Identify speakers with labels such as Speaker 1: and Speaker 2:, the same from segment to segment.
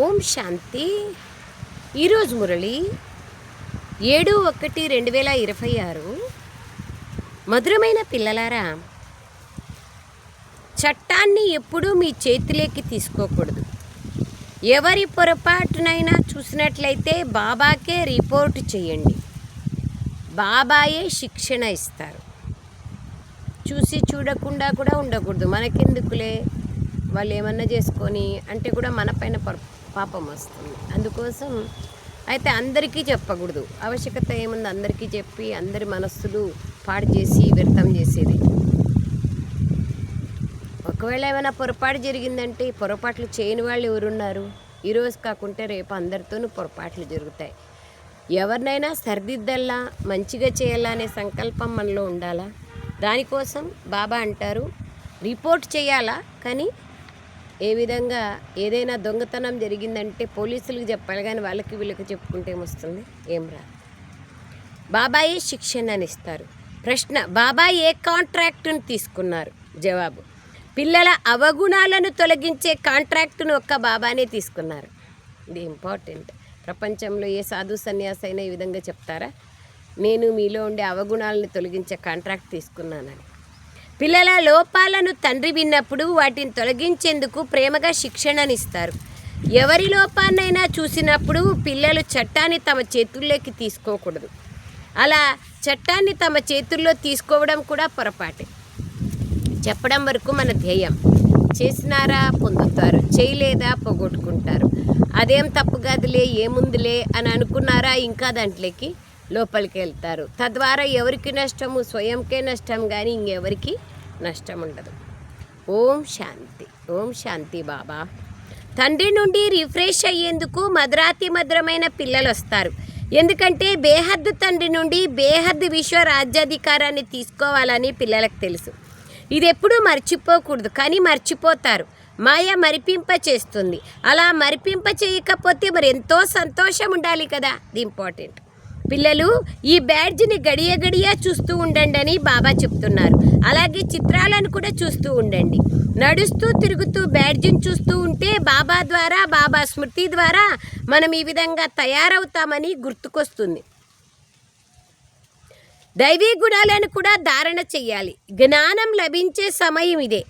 Speaker 1: ఓం శాంతి. ఈరోజు మురళి ఏడు ఒకటి రెండు వేల ఇరవై ఆరు. మధురమైన పిల్లలారా చట్టాన్ని ఎప్పుడూ మీ చేతిలోకి తీసుకోకూడదు. ఎవరి పొరపాటునైనా చూసినట్లయితే బాబాకే రిపోర్ట్ చేయండి. బాబాయే శిక్షణ ఇస్తారు. చూసి చూడకుండా కూడా ఉండకూడదు. మనకెందుకులే? వాళ్ళు ఏమన్నా చేసుకొని అంటే కూడా మన పైన పాపం వస్తుంది. అందుకోసం అయితే అందరికీ చెప్పకూడదు. ఆవశ్యకత ఏముంది అందరికీ చెప్పి అందరి మనస్సులు పాడు చేసి వ్యర్థం చేసేది. ఒకవేళ ఏమైనా పొరపాటు జరిగిందంటే ఈ పొరపాట్లు చేయని వాళ్ళు ఎవరున్నారు? ఈరోజు కాకుంటే రేపు అందరితోనూ పొరపాట్లు జరుగుతాయి. ఎవరినైనా సరిదిద్దల్లా మంచిగా చేయాలా అనే సంకల్పం మనలో ఉండాలా? దానికోసం బాబా అంటారు రిపోర్ట్ చేయాలా? కానీ ఏ విధంగా ఏదైనా దొంగతనం జరిగిందంటే పోలీసులకు చెప్పాలి కానీ వాళ్ళకి వీళ్ళకి చెప్పుకుంటే ఏమొస్తుంది? ఏం రాదు. బాబాయే శిక్షణని ఇస్తారు. ప్రశ్న బాబాయ్ ఏ కాంట్రాక్టును తీసుకున్నారు? జవాబు పిల్లల అవగుణాలను తొలగించే కాంట్రాక్టును ఒక్క బాబానే తీసుకున్నారు. ఇది ఇంపార్టెంట్. ప్రపంచంలో ఏ సాధు సన్యాసైనా ఈ విధంగా చెప్తారా? నేను మీలో ఉండే అవగుణాలను తొలగించే కాంట్రాక్ట్ తీసుకున్నానని. పిల్లల లోపాలను తండ్రి విన్నప్పుడు వాటిని తొలగించేందుకు ప్రేమగా శిక్షణనిస్తారు. ఎవరి లోపాన్నైనా చూసినప్పుడు పిల్లలు చట్టాన్ని తమ చేతుల్లోకి తీసుకోకూడదు. అలా చట్టాన్ని తమ చేతుల్లో తీసుకోవడం కూడా పొరపాటే. చెప్పడం వరకు మన ధ్యేయం. చేసినారా పొందుతారు. చేయలేదా పోగొట్టుకుంటారు. అదేం తప్పు కాదులే ఏముందిలే అని అనుకున్నారా ఇంకా దాంట్లోకి? లోపలికి వెళ్తారు. తద్వారా ఎవరికి నష్టము? స్వయంకే నష్టం కానీ ఇంకెవరికి నష్టం ఉండదు. ఓం శాంతి. ఓం శాంతి బాబా. తండ్రి నుండి రిఫ్రెష్ అయ్యేందుకు మధురాతి మధురమైన పిల్లలు వస్తారు. ఎందుకంటే బేహద్దు తండ్రి నుండి బేహద్దు విశ్వ రాజ్యాధికారాన్ని తీసుకోవాలని పిల్లలకు తెలుసు. ఇది ఎప్పుడూ మర్చిపోకూడదు కానీ మర్చిపోతారు. మాయ మరిపింప చేస్తుంది. అలా మరిపింప చేయకపోతే మరి ఎంతో సంతోషం ఉండాలి కదా? ఇది ఇంపార్టెంట్. పిల్లలు ఈ బ్యాడ్జ్ని గడియ గడియ చూస్తూ ఉండండి అని బాబా చెప్తున్నారు. అలాగే చిత్రాలను కూడా చూస్తూ ఉండండి. నడుస్తూ తిరుగుతూ బ్యాడ్జిని చూస్తూ ఉంటే బాబా ద్వారా బాబా స్మృతి ద్వారా మనం ఈ విధంగా తయారవుతామని గుర్తుకొస్తుంది. దైవీ గుణాలను కూడా ధారణ చెయ్యాలి. జ్ఞానం లభించే సమయం ఇదే.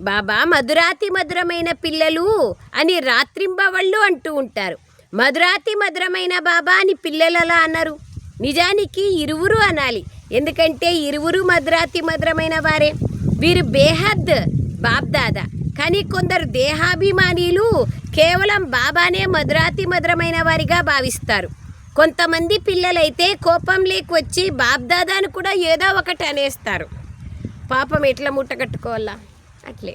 Speaker 1: బాబా మధురాతి మధురమైన పిల్లలు అని రాత్రింబవళ్ళు అంటూ ఉంటారు. మధురాతి మధురమైన బాబా అని పిల్లలలా అన్నారు నిజానికి ఇరువురు అనాలి. ఎందుకంటే ఇరువురు మధురాతి మధురమైన వారే. వీరు బేహద్ బాబ్దాదా. కానీ కొందరు దేహాభిమానీలు కేవలం బాబానే మధురాతి మధురమైన వారిగా భావిస్తారు. కొంతమంది పిల్లలైతే కోపం లేకొచ్చి బాబ్దాదాను కూడా ఏదో ఒకటి అనేస్తారు. పాపం ఎట్లా మూట కట్టుకోవాలా? అట్లే.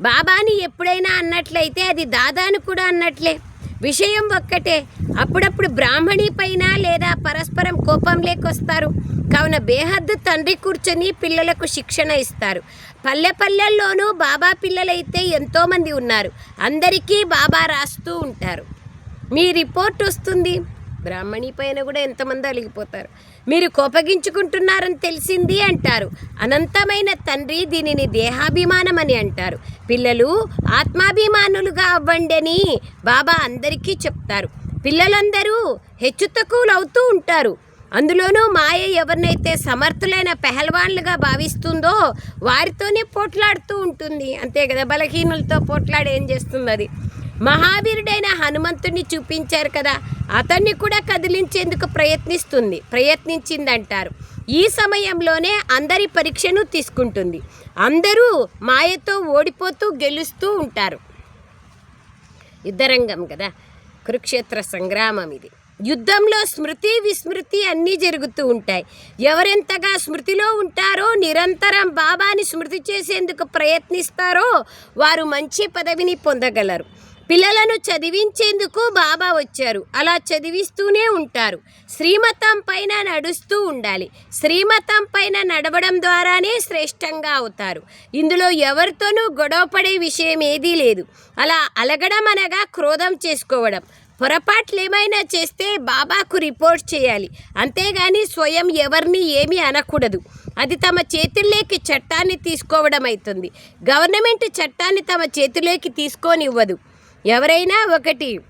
Speaker 1: బాబాని ఎప్పుడైనా అన్నట్లయితే అది దాదాను కూడా అన్నట్లే. విషయం ఒక్కటే అప్పుడప్పుడు బ్రాహ్మణి పైన లేదా పరస్పరం కోపం లేకొస్తారు. కావున బేహద్దు తండ్రి కూర్చొని పిల్లలకు శిక్షణ ఇస్తారు. పల్లె పల్లెల్లోనూ బాబా పిల్లలైతే ఎంతోమంది ఉన్నారు. అందరికీ బాబా రాస్తూ ఉంటారు. మీ రిపోర్ట్ వస్తుంది. బ్రాహ్మణి పైన కూడా ఎంతమంది అలిగిపోతారు. మీరు కోపగించుకుంటున్నారని తెలిసింది అంటారు. అనంతమైన తండ్రి దీనిని దేహాభిమానం అని అంటారు. పిల్లలు ఆత్మాభిమానులుగా అవ్వండి బాబా అందరికీ చెప్తారు. పిల్లలందరూ హెచ్చు తక్కువలు అవుతూ ఉంటారు. అందులోనూ మాయ ఎవరినైతే సమర్థులైన పెహల్వాన్లుగా భావిస్తుందో వారితోనే పోట్లాడుతూ ఉంటుంది. అంతే కదా బలహీనులతో పోట్లాడి ఏం చేస్తుంది అది? మహావీరుడైన హనుమంతుడిని చూపించారు కదా. అతన్ని కూడా కదిలించేందుకు ప్రయత్నిస్తుంది ప్రయత్నించిందంటారు. ఈ సమయంలోనే అందరి పరీక్షను తీసుకుంటుంది. అందరూ మాయతో ఓడిపోతూ గెలుస్తూ ఉంటారు. యుద్ధరంగం కదా. కురుక్షేత్ర సంగ్రామం ఇది. యుద్ధంలో స్మృతి విస్మృతి అన్నీ జరుగుతూ ఉంటాయి. ఎవరెంతగా స్మృతిలో ఉంటారో నిరంతరం బాబాని స్మృతి చేసేందుకు ప్రయత్నిస్తారో వారు మంచి పదవిని పొందగలరు. పిల్లలను చదివించేందుకు బాబా వచ్చారు. అలా చదివిస్తూనే ఉంటారు. శ్రీమతం పైన నడుస్తూ ఉండాలి. శ్రీమతం పైన నడవడం ద్వారానే శ్రేష్టంగా అవుతారు. ఇందులో ఎవరితోనూ గొడవపడే విషయం ఏదీ లేదు. అలా అలగడం అనగా క్రోధం చేసుకోవడం. పొరపాట్లు ఏమైనా చేస్తే బాబాకు రిపోర్ట్ చేయాలి. అంతేగాని స్వయం ఎవరిని ఏమీ అనకూడదు. అది తమ చేతుల్లోకి చట్టాన్ని తీసుకోవడం అవుతుంది గవర్నమెంట్ చట్టాన్ని తమ చేతిలోకి తీసుకొనివ్వదు. ఎవరైనా ఒకటి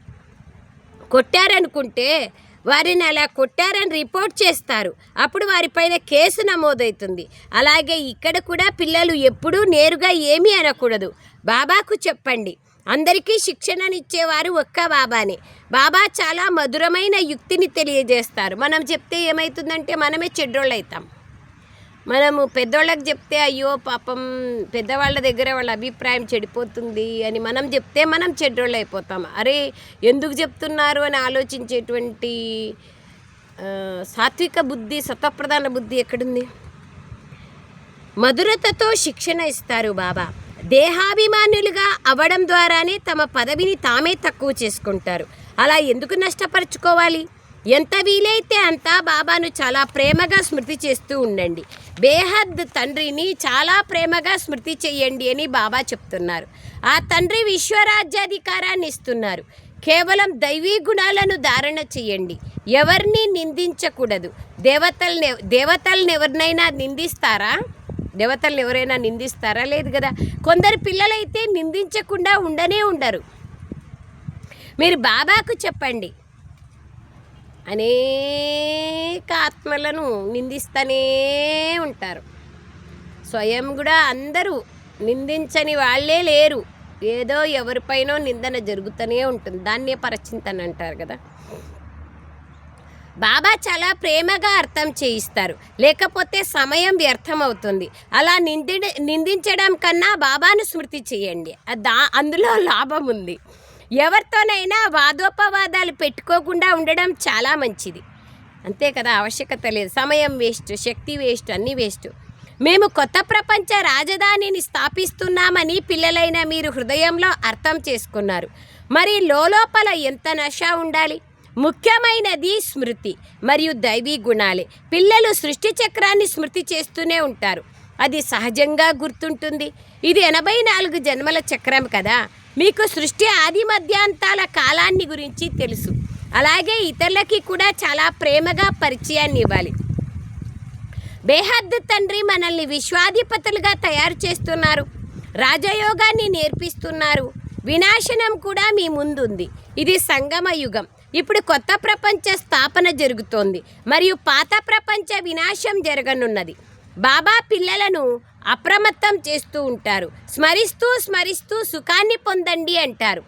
Speaker 1: కొట్టారనుకుంటే వారిని అలా కొట్టారని రిపోర్ట్ చేస్తారు. అప్పుడు వారిపైన కేసు నమోదవుతుంది. అలాగే ఇక్కడ కూడా పిల్లలు ఎప్పుడూ నేరుగా ఏమీ అనకూడదు. బాబాకు చెప్పండి. అందరికీ శిక్షణనిచ్చేవారు ఒక్క బాబానే. బాబా చాలా మధురమైన యుక్తిని తెలియజేస్తారు. మనం చెప్తే ఏమవుతుందంటే మనమే చెడ్రోళ్ళు అవుతాం మనము పెద్దోళ్ళకి చెప్తే అయ్యో పాపం పెద్దవాళ్ళ దగ్గర వాళ్ళ అభిప్రాయం చెడిపోతుంది అని మనం చెప్తే మనం చెడ్డోళ్ళు అయిపోతాం. అరే ఎందుకు చెప్తున్నారు అని ఆలోచించేటువంటి సాత్విక బుద్ధి సతప్రధాన బుద్ధి ఎక్కడుంది? మధురతతో శిక్షణ ఇస్తారు బాబా. దేహాభిమానులుగా అవ్వడం ద్వారానే తమ పదవిని తామే తక్కువ చేసుకుంటారు. అలా ఎందుకు నష్టపరుచుకోవాలి? ఎంత వీలైతే అంత బాబాను చాలా ప్రేమగా స్మృతి చేస్తూ ఉండండి. బేహద్ తండ్రిని చాలా ప్రేమగా స్మృతి చేయండి అని బాబా చెప్తున్నారు. ఆ తండ్రి విశ్వరాజ్యాధికారాన్ని ఇస్తున్నారు. కేవలం దైవీ గుణాలను ధారణ చేయండి. ఎవరిని నిందించకూడదు. దేవతల్ని దేవతల్ని ఎవరినైనా నిందిస్తారా? దేవతల్ని ఎవరైనా నిందిస్తారా? లేదు కదా. కొందరు పిల్లలైతే నిందించకుండా ఉండనే ఉండరు. మీరు బాబాకు చెప్పండి. అనేక ఆత్మలను నిందిస్తూనే ఉంటారు. స్వయం కూడా అందరూ నిందించని వాళ్ళే లేరు. ఏదో ఎవరిపైనో నిందన జరుగుతూనే ఉంటుంది. దాన్నే పరచింతన అంటారు కదా. బాబా చాలా ప్రేమగా అర్థం చేయిస్తారు. లేకపోతే సమయం వ్యర్థం అవుతుంది అలా నింది నిందించడం కన్నా బాబాను స్మృతి చేయండి. దా అందులో లాభం ఉంది ఎవరితోనైనా వాదోపవాదాలు పెట్టుకోకుండా ఉండడం చాలా మంచిది. అంతే కదా ఆవశ్యకత లేదు. సమయం వేస్ట్ శక్తి వేస్ట్ అన్నీ వేస్ట్. మేము కొత్త ప్రపంచ రాజధానిని స్థాపిస్తున్నామని పిల్లలైన మీరు హృదయంలో అర్థం చేసుకున్నారు. మరి లోపల ఎంత నష ఉండాలి? ముఖ్యమైనది స్మృతి మరియు దైవీ గుణాలే. పిల్లలు సృష్టి చక్రాన్ని స్మృతి చేస్తూనే ఉంటారు. అది సహజంగా గుర్తుంటుంది. ఇది ఎనభై నాలుగు జన్మల చక్రం కదా. మీకు సృష్టి ఆది మధ్యాంతాల కాలాన్ని గురించి తెలుసు. అలాగే ఇతరులకి కూడా చాలా ప్రేమగా పరిచయాన్ని ఇవ్వాలి. బేహద్దు తండ్రి మనల్ని విశ్వాధిపతులుగా తయారు చేస్తున్నారు. రాజయోగాన్ని నేర్పిస్తున్నారు. వినాశనం కూడా మీ ముందుంది. ఇది సంగమ యుగం. ఇప్పుడు కొత్త ప్రపంచ స్థాపన జరుగుతోంది. మరియు పాత ప్రపంచ వినాశం జరగనున్నది. బాబా పిల్లలను అప్రమత్తం చేస్తూ ఉంటారు. స్మరిస్తూ స్మరిస్తూ సుఖాన్ని పొందండి అంటారు.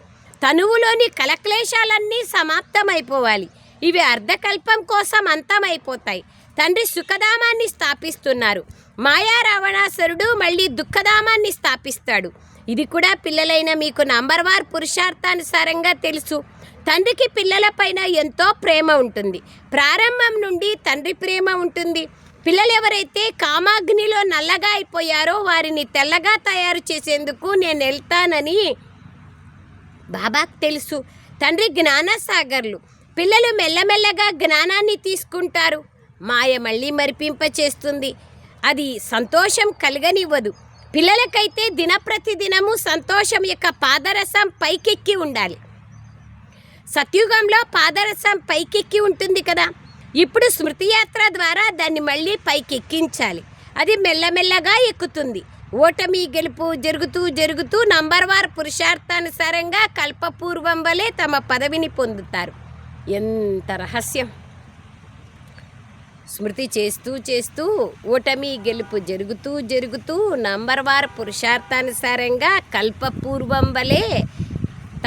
Speaker 1: తనువులోని కలక్లేశాలన్నీ సమాప్తమైపోవాలి. ఇవి అర్ధకల్పం కోసం అంతమైపోతాయి. తండ్రి సుఖధామాన్ని స్థాపిస్తున్నారు. మాయా రావణాసురుడు మళ్ళీ దుఃఖధామాన్ని స్థాపిస్తాడు. ఇది కూడా పిల్లలైన మీకు నంబర్ వార్ పురుషార్థానుసారంగా తెలుసు. తండ్రికి పిల్లలపైన ఎంతో ప్రేమ ఉంటుంది. ప్రారంభం నుండి తండ్రి ప్రేమ ఉంటుంది. పిల్లలు ఎవరైతే కామాగ్నిలో నల్లగా అయిపోయారో వారిని తెల్లగా తయారు చేసేందుకు నేను వెళ్తానని బాబాకు తెలుసు. తండ్రి జ్ఞానసాగర్లు. పిల్లలు మెల్లమెల్లగా జ్ఞానాన్ని తీసుకుంటారు. మాయ మళ్ళీ మరిపింప చేస్తుంది అది సంతోషం కలగనివ్వదు. పిల్లలకైతే దినప్రతిదినము సంతోషం యొక్క పాదరసం పైకెక్కి ఉండాలి. సత్యుగంలో పాదరసం పైకెక్కి ఉంటుంది కదా. ఇప్పుడు స్మృతి యాత్ర ద్వారా దాన్ని మళ్ళీ పైకి ఎక్కించాలి అది మెల్లమెల్లగా ఎక్కుతుంది. ఓటమి గెలుపు జరుగుతూ జరుగుతూ నంబర్ వార్ పురుషార్థానుసారంగా కల్పపూర్వం వలె తమ పదవిని పొందుతారు. ఎంత రహస్యం. స్మృతి చేస్తూ చేస్తూ ఓటమి గెలుపు జరుగుతూ జరుగుతూ నంబర్ వార్ పురుషార్థానుసారంగా కల్పపూర్వం వలె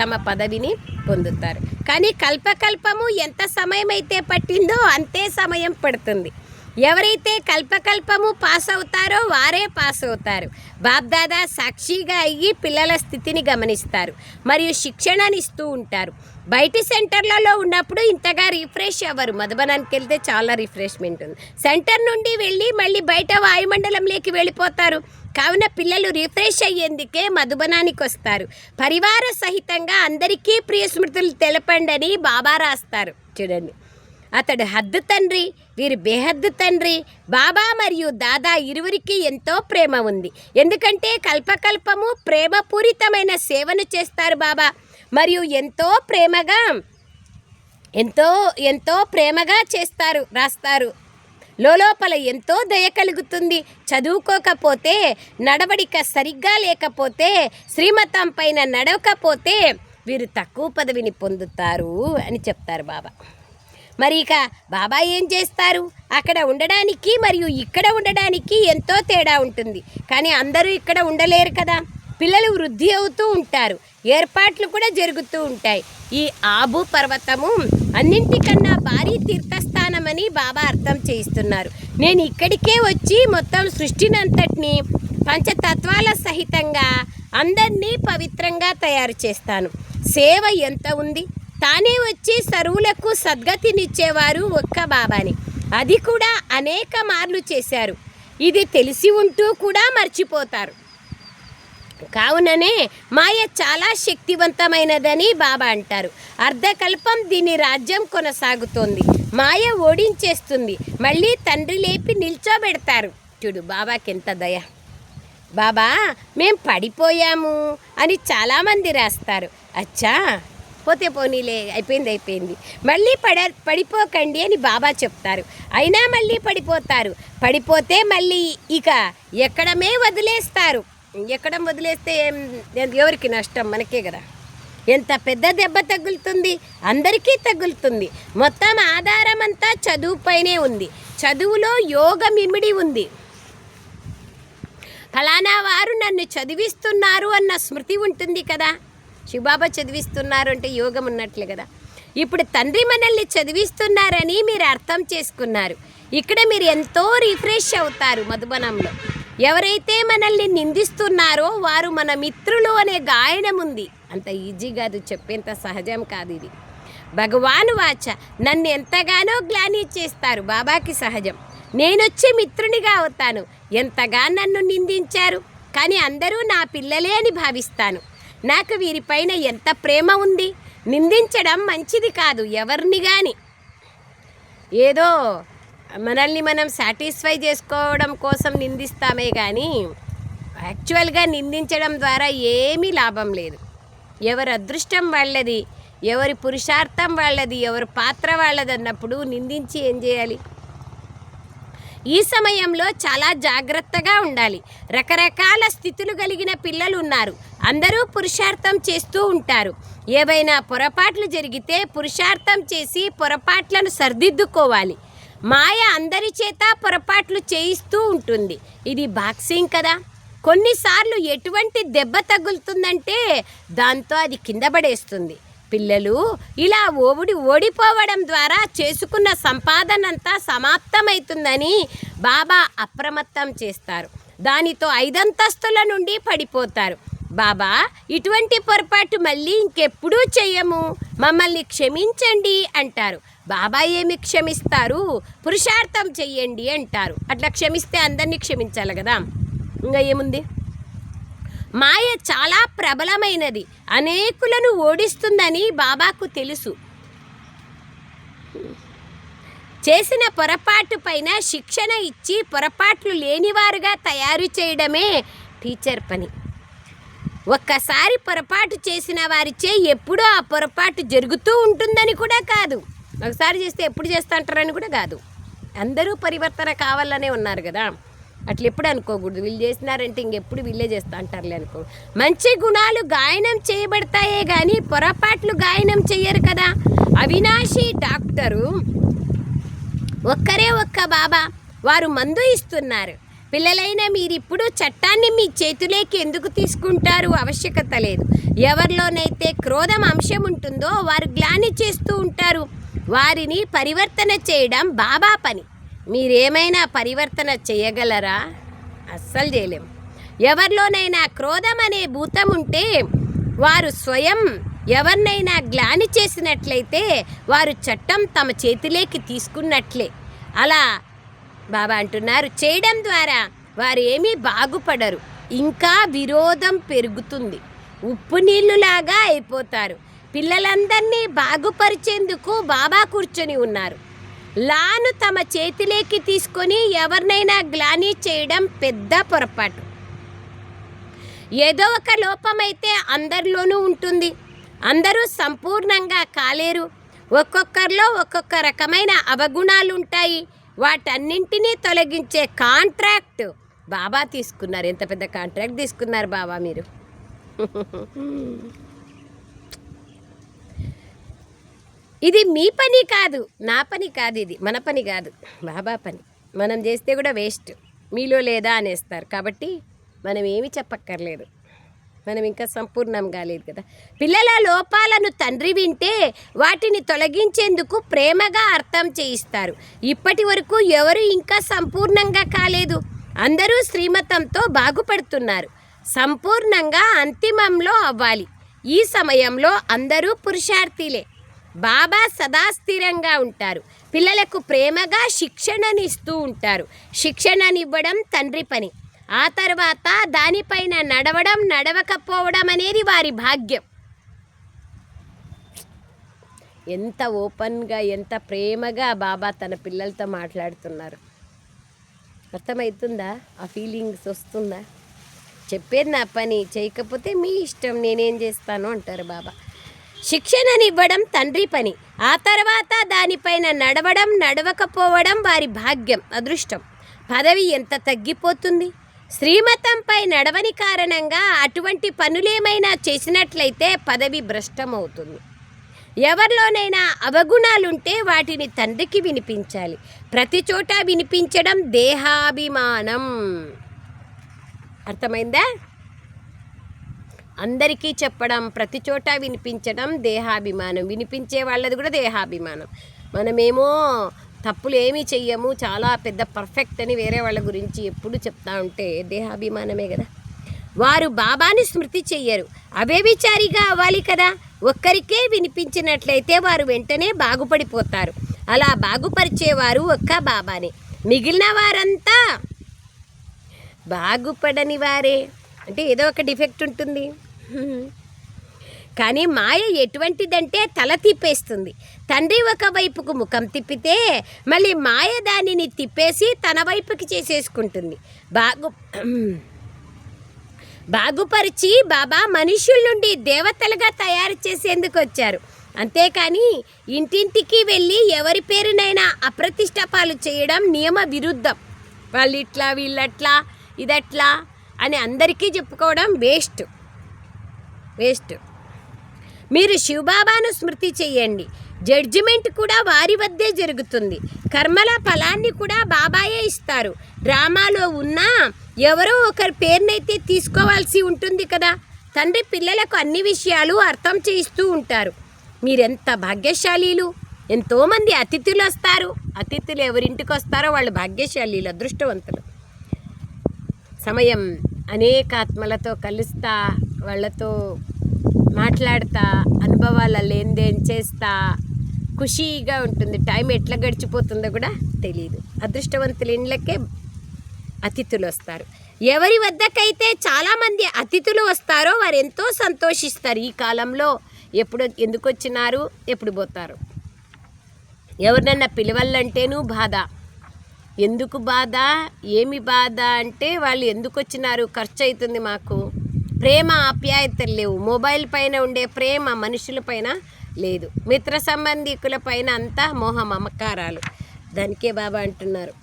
Speaker 1: తమ పదవిని పొందుతారు. కానీ కల్పకల్పము ఎంత సమయం అయితే పట్టిందో అంతే సమయం పడుతుంది. ఎవరైతే కల్పకల్పము పాస్ అవుతారో వారే పాస్ అవుతారు బాప్దాదా సాక్షిగా అయ్యి పిల్లల స్థితిని గమనిస్తారు. మరియు శిక్షణనిస్తూ ఉంటారు. బయటి సెంటర్లలో ఉన్నప్పుడు ఇంతగా రిఫ్రెష్ అవ్వరు. మధుబనానికి వెళ్తే చాలా రిఫ్రెష్మెంట్ ఉంది. సెంటర్ నుండి వెళ్ళి మళ్ళీ బయట వాయుమండలంలోకి వెళ్ళిపోతారు. కావున పిల్లలు రిఫ్రెష్ అయ్యేందుకే మధుబనానికి వస్తారు. పరివార సహితంగా అందరికీ ప్రియ స్మృతులు తెలపండి అని బాబా రాస్తారు. చూడండి. అతడు హద్దు తండ్రి వీరు బేహద్దు తండ్రి. బాబా మరియు దాదా ఇరువురికి ఎంతో ప్రేమ ఉంది. ఎందుకంటే కల్పకల్పము ప్రేమపూరితమైన సేవను చేస్తారు బాబా. మరియు ఎంతో ప్రేమగా ఎంతో ఎంతో ప్రేమగా చేస్తారు రాస్తారు. లోపల ఎంతో దయ కలుగుతుంది. చదువుకోకపోతే నడవడిక సరిగ్గా లేకపోతే శ్రీమతం పైన నడవకపోతే వీరు తక్కువ పదవిని పొందుతారు అని చెప్తారు బాబా. మరి ఇక బాబా ఏం చేస్తారు? అక్కడ ఉండడానికి మరియు ఇక్కడ ఉండడానికి ఎంతో తేడా ఉంటుంది. కానీ అందరూ ఇక్కడ ఉండలేరు కదా. పిల్లలు వృద్ధి అవుతూ ఉంటారు. ఏర్పాట్లు కూడా జరుగుతూ ఉంటాయి. ఈ ఆబు పర్వతము అన్నింటికన్నా భారీ తీర్థస్థానమని బాబా అర్థం చేయిస్తున్నారు. నేను ఇక్కడికే వచ్చి మొత్తం సృష్టినంతటిని పంచతత్వాల సహితంగా అందరినీ పవిత్రంగా తయారు చేస్తాను. సేవ ఎంత ఉంది? తానే వచ్చి సరువులకు సద్గతినిచ్చేవారు ఒక్క బాబాని. అది కూడా అనేక మార్లు చేశారు. ఇది తెలిసి ఉంటూ కూడా మర్చిపోతారు. కావుననే మాయ చాలా శక్తివంతమైనదని బాబా అంటారు. అర్ధకల్పం దీని రాజ్యం కొనసాగుతోంది. మాయ ఓడించేస్తుంది. మళ్ళీ తండ్రి లేపి నిల్చోబెడతారు. చూడు బాబాకి ఎంత దయ. బాబా మేం పడిపోయాము అని చాలామంది రాస్తారు. అచ్చా పోతే పోనీలే అయిపోయింది అయిపోయింది. మళ్ళీ పడ పడిపోకండి అని బాబా చెప్తారు. అయినా మళ్ళీ పడిపోతారు. పడిపోతే మళ్ళీ ఇక ఎక్కడమే వదిలేస్తారు. ఎక్కడం వదిలేస్తే ఏం ఎవరికి నష్టం? మనకే కదా. ఎంత పెద్ద దెబ్బ తగులుతుంది? అందరికీ తగులుతుంది. మొత్తం ఆధారం అంతా చదువుపైనే ఉంది. చదువులో యోగం ఇమిడి ఉంది. ఫలానా వారు నన్ను చదివిస్తున్నారు అన్న స్మృతి ఉంటుంది కదా. శివబాబా చదివిస్తున్నారు అంటే యోగం ఉన్నట్లే కదా. ఇప్పుడు తండ్రి మనల్ని చదివిస్తున్నారని మీరు అర్థం చేసుకున్నారు. ఇక్కడ మీరు ఎంతో రిఫ్రెష్ అవుతారు మధుబనంలో. ఎవరైతే మనల్ని నిందిస్తున్నారో వారు మన మిత్రులు అనే గాయనం ఉంది. అంత ఈజీ కాదు చెప్పేంత సహజం కాదు ఇది. భగవాను వాచ నన్ను ఎంతగానో గ్లాని చేస్తారు బాబాకి సహజం. నేనొచ్చి మిత్రునిగా అవుతాను. ఎంతగా నన్ను నిందించారు. కానీ అందరూ నా పిల్లలే అని భావిస్తాను. నాకు వీరిపైన ఎంత ప్రేమ ఉంది? నిందించడం మంచిది కాదు ఎవరిని కానీ ఏదో మనల్ని మనం సాటిస్ఫై చేసుకోవడం కోసం నిందిస్తామే కానీ యాక్చువల్గా నిందించడం ద్వారా ఏమీ లాభం లేదు. ఎవరి అదృష్టం వాళ్ళది ఎవరి పురుషార్థం వాళ్ళది ఎవరి పాత్ర వాళ్ళది అన్నప్పుడు నిందించి ఏం చేయాలి? ఈ సమయంలో చాలా జాగ్రత్తగా ఉండాలి. రకరకాల స్థితులు కలిగిన పిల్లలు ఉన్నారు. అందరూ పురుషార్థం చేస్తూ ఉంటారు. ఏవైనా పొరపాట్లు జరిగితే పురుషార్థం చేసి పొరపాట్లను సరిదిద్దుకోవాలి. మాయ అందరి చేత పొరపాట్లు చేయిస్తూ ఉంటుంది. ఇది బాక్సింగ్ కదా. కొన్నిసార్లు ఎటువంటి దెబ్బ తగులుతుందంటే దాంతో అది కింద పడేస్తుంది. పిల్లలు ఇలా ఓడి ఓడిపోవడం ద్వారా చేసుకున్న సంపాదనంతా సమాప్తమవుతుందని బాబా అప్రమత్తం చేస్తారు. దానితో ఐదంతస్తుల నుండి పడిపోతారు. బాబా ఇటువంటి పొరపాటు మళ్ళీ ఇంకెప్పుడూ చెయ్యము. మమ్మల్ని క్షమించండి అంటారు. బాబాయ్ ఏమి క్షమిస్తారు? పురుషార్థం చెయ్యండి అంటారు. అట్లా క్షమిస్తే అందరినీ క్షమించాలి కదా. ఇంకా ఏముంది? మాయ చాలా ప్రబలమైనది. అనేకులను ఓడిస్తుందని బాబాకు తెలుసు. చేసిన పొరపాటు పైన శిక్షణ ఇచ్చి పొరపాట్లు లేనివారుగా తయారు చేయడమే టీచర్ పని. ఒక్కసారి పొరపాటు చేసిన వారిచే ఎప్పుడూ ఆ పొరపాటు జరుగుతూ ఉంటుందని కూడా కాదు. ఒకసారి చేస్తే ఎప్పుడు చేస్తా అంటారని కూడా కాదు. అందరూ పరివర్తన కావాలనే ఉన్నారు కదా. అట్లా ఎప్పుడు అనుకోకూడదు. వీళ్ళు చేసినారంటే ఇంకెప్పుడు వీళ్ళే చేస్తా అంటారులే అనుకో. మంచి గుణాలు గాయనం చేయబడతాయే కానీ పొరపాట్లు గాయనం చెయ్యరు కదా. అవినాశి డాక్టరు ఒక్కరే ఒక్క బాబా వారు మందు ఇస్తున్నారు. పిల్లలైన మీరిప్పుడు చట్టాన్ని మీ చేతులేకి ఎందుకు తీసుకుంటారు ఆవశ్యకత లేదు. ఎవరిలోనైతే క్రోధం అంశం ఉంటుందో వారు గ్లాని చేస్తూ ఉంటారు. వారిని పరివర్తన చేయడం బాబా పని. మీరేమైనా పరివర్తన చేయగలరా? అస్సలు చేయలేం. ఎవరిలోనైనా క్రోధం అనే భూతం ఉంటే వారు స్వయం ఎవరినైనా గ్లాని చేసినట్లయితే వారు చట్టం తమ చేతిలోకి తీసుకున్నట్లే. అలా బాబా అంటున్నారు. చేయడం ద్వారా వారు ఏమీ బాగుపడరు. ఇంకా విరోధం పెరుగుతుంది. ఉప్పు నీళ్ళులాగా అయిపోతారు. పిల్లలందరినీ బాగుపరిచేందుకు బాబా కూర్చొని ఉన్నారు. లాను తమ చేతిలోకి తీసుకొని ఎవరినైనా గ్లాని చేయడం పెద్ద పొరపాటు. ఏదో ఒక లోపమైతే అందరిలోనూ ఉంటుంది. అందరూ సంపూర్ణంగా కాలేరు. ఒక్కొక్కరిలో ఒక్కొక్క రకమైన అవగుణాలు ఉంటాయి వాటన్నింటినీ తొలగించే కాంట్రాక్ట్ బాబా తీసుకున్నారు. ఎంత పెద్ద కాంట్రాక్ట్ తీసుకున్నారు బాబా మీరు. ఇది మీ పని కాదు నా పని కాదు ఇది మన పని కాదు బాబా పని. మనం చేస్తే కూడా వేస్ట్ మీలో లేదా అనేస్తారు. కాబట్టి మనం ఏమి చెప్పక్కర్లేదు. మనం ఇంకా సంపూర్ణం కాలేదు కదా. పిల్లల లోపాలను తండ్రి వింటే వాటిని తొలగించేందుకు ప్రేమగా అర్థం చేయిస్తారు. ఇప్పటి వరకు ఎవరు ఇంకా సంపూర్ణంగా కాలేదు. అందరూ శ్రీమతంతో బాగుపడుతున్నారు. సంపూర్ణంగా అంతిమంలో అవ్వాలి. ఈ సమయంలో అందరూ పురుషార్థిలే. బాబా సదా స్థిరంగా ఉంటారు. పిల్లలకు ప్రేమగా శిక్షణని ఇస్తూ ఉంటారు. శిక్షణనివ్వడం తండ్రి పని. ఆ తర్వాత దానిపైన నడవడం నడవకపోవడం అనేది వారి భాగ్యం. ఎంత ఓపెన్గా ఎంత ప్రేమగా బాబా తన పిల్లలతో మాట్లాడుతున్నారు. అర్థమవుతుందా ఆ ఫీలింగ్స్ వస్తుందా? చెప్పేది నా పని చేయకపోతే మీ ఇష్టం నేనేం చేస్తాను అంటారు బాబా. శిక్షణనివ్వడం తండ్రి పని. ఆ తర్వాత దానిపైన నడవడం నడవకపోవడం వారి భాగ్యం అదృష్టం. పదవి ఎంత తగ్గిపోతుంది? శ్రీమతంపై నడవని కారణంగా అటువంటి పనులేమైనా చేసినట్లయితే పదవి భ్రష్టమవుతుంది. ఎవరిలోనైనా అవగుణాలుంటే వాటిని తండ్రికి వినిపించాలి. ప్రతి చోట వినిపించడం దేహాభిమానం. అర్థమైందా? అందరికీ చెప్పడం ప్రతి చోట వినిపించడం దేహాభిమానం. వినిపించే వాళ్ళది కూడా దేహాభిమానం. మనమేమో తప్పులు ఏమీ చెయ్యము చాలా పెద్ద పర్ఫెక్ట్ అని వేరే వాళ్ళ గురించి ఎప్పుడు చెప్తా ఉంటే దేహాభిమానమే కదా. వారు బాబాని స్మృతి చెయ్యరు. అవేవిచారిగా అవ్వాలి కదా. ఒక్కరికే వినిపించినట్లయితే వారు వెంటనే బాగుపడిపోతారు. అలా బాగుపరిచేవారు ఒక్క బాబానే. మిగిలిన వారంతా బాగుపడని వారే. అంటే ఏదో ఒక డిఫెక్ట్ ఉంటుంది. కానీ మాయ ఎటువంటిదంటే తల తిప్పేస్తుంది. తండ్రి ఒక వైపుకు ముఖం తిప్పితే మళ్ళీ మాయ దానిని తిప్పేసి తన వైపుకి చేసేసుకుంటుంది. బాగు బాగుపరిచి బాబా మనుషుల నుండి దేవతలుగా తయారు చేసేందుకు వచ్చారు. అంతేకాని ఇంటింటికి వెళ్ళి ఎవరి పేరునైనా అప్రతిష్ట పాలు చేయడం నియమ విరుద్ధం. వాళ్ళు ఇట్లా వీళ్ళట్లా ఇదట్లా అని అందరికీ చెప్పుకోవడం వేస్ట్. వేస్ట్. మీరు శివబాబాను స్మృతి చేయండి. జడ్జిమెంట్ కూడా వారి వద్దే జరుగుతుంది. కర్మల ఫలాన్ని కూడా బాబాయే ఇస్తారు. డ్రామాలో ఉన్నా ఎవరో ఒకరి పేరునైతే తీసుకోవాల్సి ఉంటుంది కదా. తండ్రి పిల్లలకు అన్ని విషయాలు అర్థం చేయిస్తూ ఉంటారు. మీరెంత భాగ్యశాలీలు? ఎంతోమంది అతిథులు వస్తారు. అతిథులు ఎవరింటికి వస్తారో వాళ్ళు భాగ్యశాలీలు అదృష్టవంతులు. సమయం అనేక ఆత్మలతో కలుస్తా వాళ్ళతో మాట్లాడతా అనుభవాల లేనిదేం చేస్తా. ఖుషీగా ఉంటుంది. టైం ఎట్లా గడిచిపోతుందో కూడా తెలియదు అదృష్టవంతుల ఇండ్లకే అతిథులు వస్తారు. ఎవరి వద్దకైతే చాలామంది అతిథులు వస్తారో వారు ఎంతో సంతోషిస్తారు. ఈ కాలంలో ఎప్పుడు ఎందుకు వచ్చినారు ఎప్పుడు పోతారు? ఎవరినన్నా పిలవాలంటేనూ బాధ. ఎందుకు బాధ? ఏమి బాధ అంటే వాళ్ళు ఎందుకు వచ్చినారు ఖర్చు అవుతుంది మాకు. ప్రేమ ఆప్యాయతలు లేవు. మొబైల్ పైన ఉండే ప్రేమ మనుషుల పైన లేదు. మిత్ర సంబంధికుల పైన అంతా మోహ మమకారాలు. దానికే బాబా అంటున్నారు.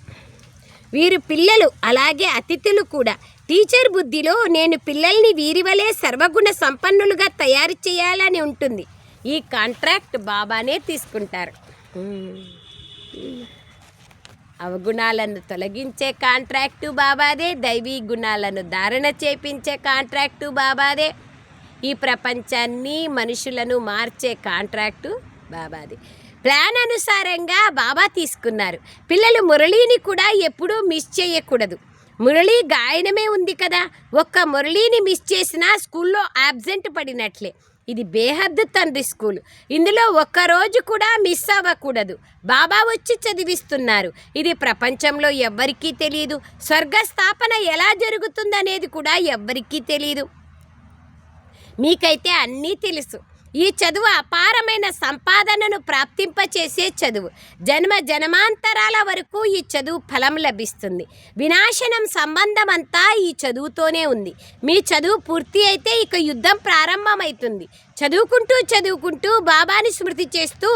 Speaker 1: వీరు పిల్లలు అలాగే అతిథులు కూడా. టీచర్ బుద్ధిలో నేను పిల్లల్ని వీరి వలె సర్వగుణ సంపన్నులుగా తయారు చేయాలని ఉంటుంది. ఈ కాంట్రాక్ట్ బాబానే తీసుకుంటారు. అవగుణాలను తొలగించే కాంట్రాక్టు బాబాదే దైవీ గుణాలను ధారణ చేపించే కాంట్రాక్టు బాబాదే. ఈ ప్రపంచాన్ని మనుషులను మార్చే కాంట్రాక్టు బాబాది. ప్లాన్ అనుసారంగా బాబా తీసుకున్నారు. పిల్లలు మురళీని కూడా ఎప్పుడూ మిస్ చేయకూడదు. మురళీ గాయనమే ఉంది కదా. ఒక్క మురళీని మిస్ చేసినా స్కూల్లో యాబ్సెంట్ పడినట్లే. ఇది బేహద్దు తండ్రి స్కూల్. ఇందులో ఒక్కరోజు కూడా మిస్ అవ్వకూడదు. బాబా వచ్చి చదివిస్తున్నారు. ఇది ప్రపంచంలో ఎవ్వరికీ తెలియదు స్వర్గ స్థాపన ఎలా జరుగుతుందనేది కూడా ఎవ్వరికీ తెలియదు మీకైతే అన్నీ తెలుసు. ఈ చదువు అపారమైన సంపాదనను ప్రాప్తింపచేసే చదువు. జన్మ జన్మాంతరాల వరకు ఈ చదువు ఫలం లభిస్తుంది. వినాశనం సంబంధం అంతా ఈ చదువుతోనే ఉంది. మీ చదువు పూర్తి అయితే ఇక యుద్ధం ప్రారంభమవుతుంది చదువుకుంటూ చదువుకుంటూ బాబాని స్మృతి చేస్తూ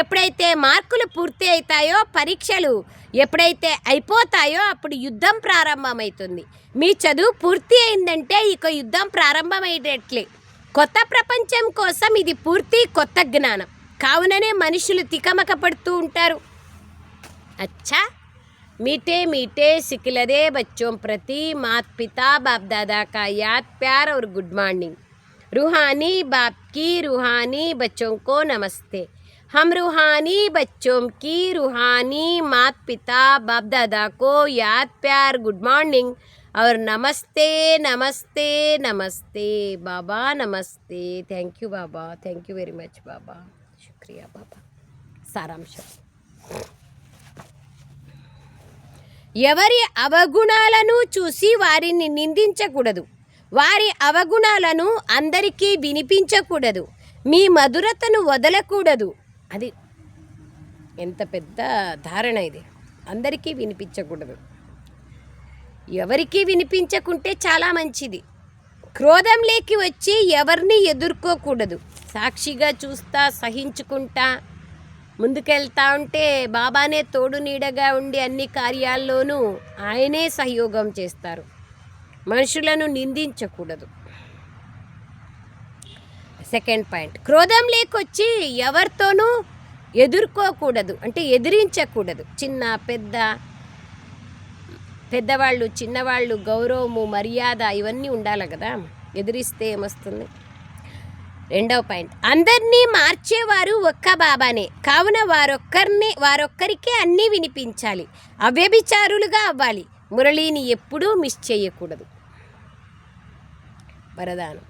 Speaker 1: ఎప్పుడైతే మార్కులు పూర్తి అవుతాయో పరీక్షలు ఎప్పుడైతే అయిపోతాయో అప్పుడు యుద్ధం ప్రారంభమవుతుంది మీ చదువు పూర్తి అయిందంటే ఇక యుద్ధం ప్రారంభమయ్యేటట్లే. కొత్త ప్రపంచం కోసం ఇది పూర్తి కొత్త జ్ఞానం కావుననే మనుషులు తికమక పడుతూ ఉంటారు अच्छा मीठे मीठे सिकलरे बच्चों प्रति मात पिता बाप दादा का याद प्यार और गुड मॉर्निंग रूहानी बाप की रूहानी बच्चों को नमस्ते हम रूहानी बच्चों की रूहानी मात पिता बाप दादा को याद प्यार गुड मॉर्निंग और नमस्ते नमस्ते नमस्ते बाबा नमस्ते thank you Baba thank you very much बाबा शुक्रिया बाबा సారాంశం ఎవరి అవగుణాలను చూసి వారిని నిందించకూడదు వారి అవగుణాలను అందరికీ వినిపించకూడదు మీ మధురతను వదలకూడదు అది ఎంత పెద్ద ధారణ ఇది అందరికీ వినిపించకూడదు ఎవరికీ వినిపించకుంటే చాలా మంచిది. క్రోధం లేకి వచ్చి ఎవరిని ఎదుర్కోకూడదు. సాక్షిగా చూస్తా సహించుకుంటా ముందుకెళ్తా ఉంటే బాబానే తోడు నీడగా ఉండి అన్ని కార్యాల్లోనూ ఆయనే సహయోగం చేస్తారు. మనుషులను నిందించకూడదు. Second point. క్రోధం లేకొచ్చి ఎవరితోనూ ఎదుర్కోకూడదు. అంటే ఎదిరించకూడదు. చిన్న పెద్ద పెద్దవాళ్ళు చిన్నవాళ్ళు గౌరవము మర్యాద ఇవన్నీ ఉండాలి కదా? ఎదిరిస్తే ఏమొస్తుంది? రెండవ పాయింట్. అందరినీ మార్చేవారు ఒక్క బాబానే. కావున వారొక్కరిని వారొక్కరికే అన్నీ వినిపించాలి. అవ్యభిచారులుగా అవ్వాలి. మురళిని ఎప్పుడూ మిస్ చేయకూడదు. వరదానం.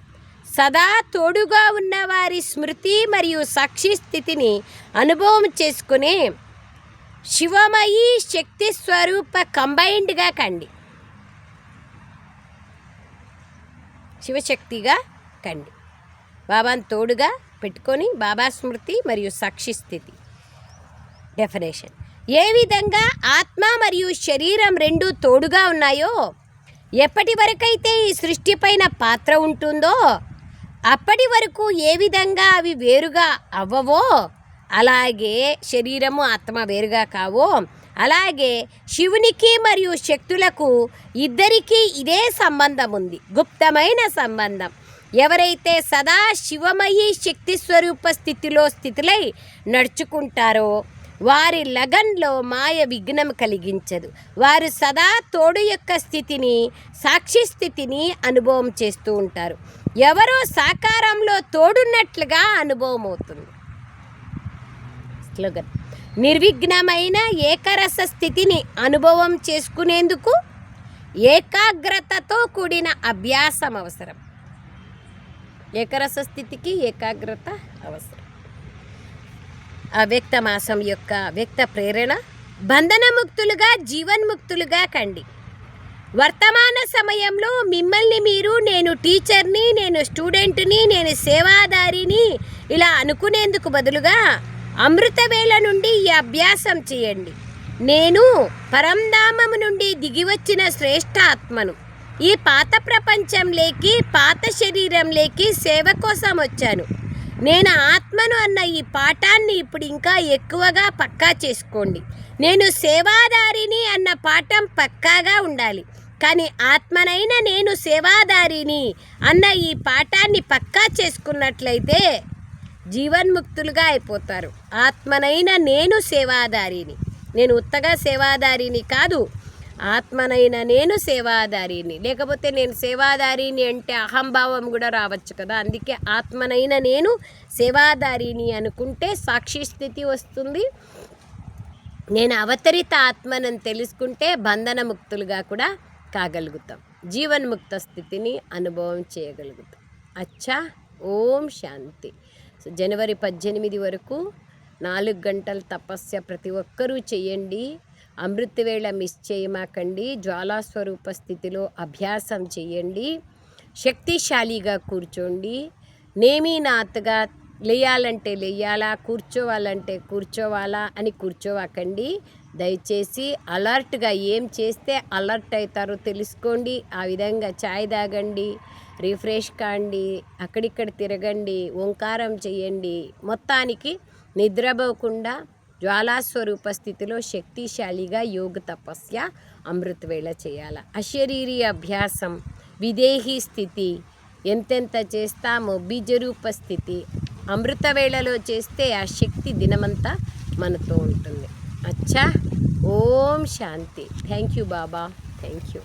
Speaker 1: సదా తోడుగా ఉన్న వారి స్మృతి మరియు సాక్షి స్థితిని అనుభవం చేసుకునే శివమయి శక్తి స్వరూప కంబైన్డ్గా కండి. శివశక్తిగా కండి. బాబాను తోడుగా పెట్టుకొని బాబా స్మృతి మరియు సాక్షి స్థితి. డెఫినేషన్. ఏ విధంగా ఆత్మ మరియు శరీరం రెండు తోడుగా ఉన్నాయో ఎప్పటి వరకైతే ఈ సృష్టి పైన పాత్ర ఉంటుందో అప్పటి వరకు ఏ విధంగా అవి వేరుగా అవ్వవో అలాగే శరీరము ఆత్మ వేరుగా కావో. అలాగే శివునికి మరియు శక్తులకు ఇద్దరికీ ఇదే సంబంధం ఉంది గుప్తమైన సంబంధం. ఎవరైతే సదా శివమయి శక్తి స్వరూప స్థితిలో స్థితులై నడుచుకుంటారో వారి లగన్లో మాయ విఘ్నం కలిగించదు. వారు సదా తోడు యొక్క స్థితిని సాక్షి స్థితిని అనుభవం చేస్తూ ఉంటారు. ఎవరో సాకారంలో తోడున్నట్లుగా అనుభవం అవుతుంది స్లోగన్. నిర్విఘ్నమైన ఏకరస స్థితిని అనుభవం చేసుకునేందుకు ఏకాగ్రతతో కూడిన అభ్యాసం అవసరం. ఏకరస స్థితికి ఏకాగ్రత అవసరం. అవ్యక్త మాసం యొక్క వ్యక్త ప్రేరణ బంధనముక్తులుగా జీవన్ముక్తులుగా కండి. వర్తమాన సమయంలో మిమ్మల్ని మీరు నేను టీచర్ని నేను స్టూడెంట్ని నేను సేవాదారిని ఇలా అనుకునేందుకు బదులుగా అమృతవేళ నుండి ఈ అభ్యాసం చేయండి. నేను పరంధామము నుండి దిగివచ్చిన శ్రేష్ఠ ఆత్మను. ఈ పాత ప్రపంచంలోకి పాత శరీరంలోకి సేవ కోసం వచ్చాను. నేను ఆత్మను అన్న ఈ పాఠాన్ని ఇప్పుడు ఇంకా ఎక్కువగా పక్కా చేసుకోండి. నేను సేవాదారిని అన్న పాఠం పక్కాగా ఉండాలి. కానీ ఆత్మనైన నేను సేవాదారిని అన్న ఈ పాఠాన్ని పక్కా చేసుకున్నట్లయితే జీవన్ముక్తులుగా అయిపోతారు. ఆత్మనైన నేను సేవాదారిని. నేను ఉత్తగా సేవాదారిని కాదు ఆత్మనైన నేను సేవాదారిని. లేకపోతే నేను సేవాదారిని అంటే అహంభావం కూడా రావచ్చు కదా. అందుకే ఆత్మనైన నేను సేవాదారిని అనుకుంటే సాక్షి స్థితి వస్తుంది. నేను అవతరిత ఆత్మనని తెలుసుకుంటే బంధనముక్తులుగా కూడా కాగలుగుతాం. జీవన్ముక్త స్థితిని అనుభవం చేయగలుగుతాం. అచ్చా ఓం శాంతి. సో జనవరి పద్దెనిమిది వరకు నాలుగు గంటల తపస్య ప్రతి ఒక్కరూ చేయండి. అమృతవేళ మిస్ చేయమాకండి. జ్వాలాస్వరూప స్థితిలో అభ్యాసం చేయండి. శక్తిశాలిగా కూర్చోండి. నేమీనాథ్గా లేయాలంటే లేయాలా కూర్చోవాలంటే కూర్చోవాలా అని కూర్చోవాకండి. దయచేసి అలర్ట్గా ఏం చేస్తే అలర్ట్ అవుతారో తెలుసుకోండి. ఆ విధంగా ఛాయ్ తాగండి రిఫ్రెష్ కాండి అక్కడిక్కడ తిరగండి ఓంకారం చేయండి. మొత్తానికి నిద్రపోకుండా జ్వాలాస్వరూప స్థితిలో శక్తిశాలిగా యోగ తపస్య అమృతవేళ చేయాలి. అశరీరీ అభ్యాసం విదేహీ స్థితి ఎంతెంత చేస్తామో బీజరూప స్థితి అమృత వేళలో చేస్తే ఆ శక్తి దినమంతా మనతో ఉంటుంది. అచ్చా ఓం శాంతి thank you Baba thank you